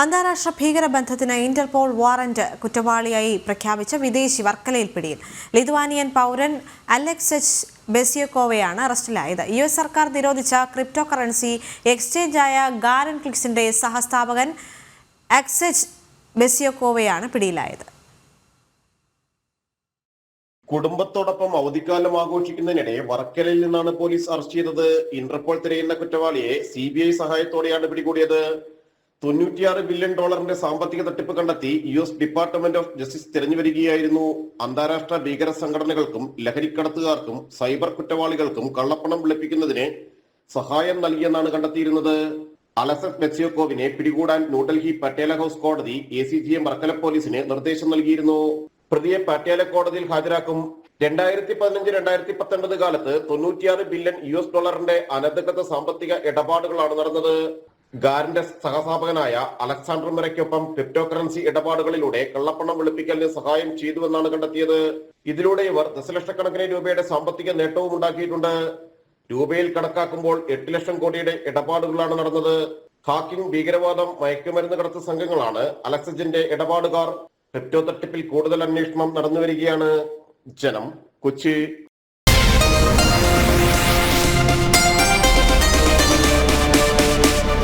അന്താരാഷ്ട്ര ഭീകരബന്ധത്തിന് Interpol warrant കുറ്റവാളിയായി പ്രഖ്യാപിച്ച വിദേശി വർക്കലയിൽ പിടിയിൽ. ലിതുവാനിയൻ പൗരൻ അലക്സച്ച് ബെസിയക്കോവയാണ് അറസ്റ്റിലായത്. യു എസ് സർക്കാർ നിരോധിച്ച ക്രിപ്റ്റോ കറൻസി എക്സ്ചേഞ്ചായ ഗാരൻ ക്ലിക്സിന്റെ സഹസ്ഥാപകൻ അക്സെച്ച് ബെസിയക്കോവയാണ് പിടിയിലായത്. കുടുംബത്തോടൊപ്പം അവധിക്കാലം ആഘോഷിക്കുന്നതിനിടെ വർക്കലയിൽ നിന്നാണ് പോലീസ് അറസ്റ്റ് ചെയ്തത്. ഇന്റർപോൾ തിരയുന്ന കുറ്റവാളിയെ സി ബി ഐ സഹായത്തോടെയാണ് പിടികൂടിയത്. തൊണ്ണൂറ്റിയാറ് ബില്യൺ ഡോളറിന്റെ സാമ്പത്തിക തട്ടിപ്പ് കണ്ടെത്തി U S department of justice തിരഞ്ഞു വരികയായിരുന്നു. അന്താരാഷ്ട്ര ഭീകര സംഘടനകൾക്കും ലഹരിക്കടത്തുകാർക്കും സൈബർ കുറ്റവാളികൾക്കും കള്ളപ്പണം വെളുപ്പിക്കുന്നതിന് സഹായം നൽകിയെന്നാണ് കണ്ടെത്തിയിരുന്നത്. അലസത് മെക്സിയോക്കോവിനെ പിടികൂടാൻ ന്യൂഡൽഹി പട്ടേല ഹൌസ് കോടതി A C J M Varkala പോലീസിന് നിർദ്ദേശം നൽകിയിരുന്നു. പ്രതിയെ പട്ടേല കോടതിയിൽ ഹാജരാക്കും. രണ്ടായിരത്തി പതിനഞ്ച് രണ്ടായിരത്തി പത്തൊൻപത് കാലത്ത് തൊണ്ണൂറ്റിയാറ് ബില്യൺ യു എസ് ഡോളറിന്റെ അനധികൃത സാമ്പത്തിക ഇടപാടുകളാണ് നടന്നത്. ഗാരന്റെ സഹസ്ഥാപകനായ അലക്സാണ്ടർ മെറയ്ക്കൊപ്പം ക്രിപ്റ്റോ കറൻസി ഇടപാടുകളിലൂടെ കള്ളപ്പണം വെളുപ്പിക്കലിന് സഹായം ചെയ്തുവെന്നാണ് കണ്ടെത്തിയത്. ഇതിലൂടെ ഇവർ ദശലക്ഷക്കണക്കിന് രൂപയുടെ സാമ്പത്തിക നേട്ടവും ഉണ്ടാക്കിയിട്ടുണ്ട്. രൂപയിൽ കണക്കാക്കുമ്പോൾ എട്ട് ലക്ഷം കോടിയുടെ ഇടപാടുകളാണ് നടന്നത്. ഹാക്കിംഗ് ഭീകരവാദം മയക്കുമരുന്ന് കടത്ത് സംഘങ്ങളാണ് അലക്സജിന്റെ ഇടപാടുകാർ. ക്രിപ്റ്റോ തട്ടിപ്പിൽ കൂടുതൽ അന്വേഷണം നടന്നുവരികയാണ്. ജനം കൊച്ചി.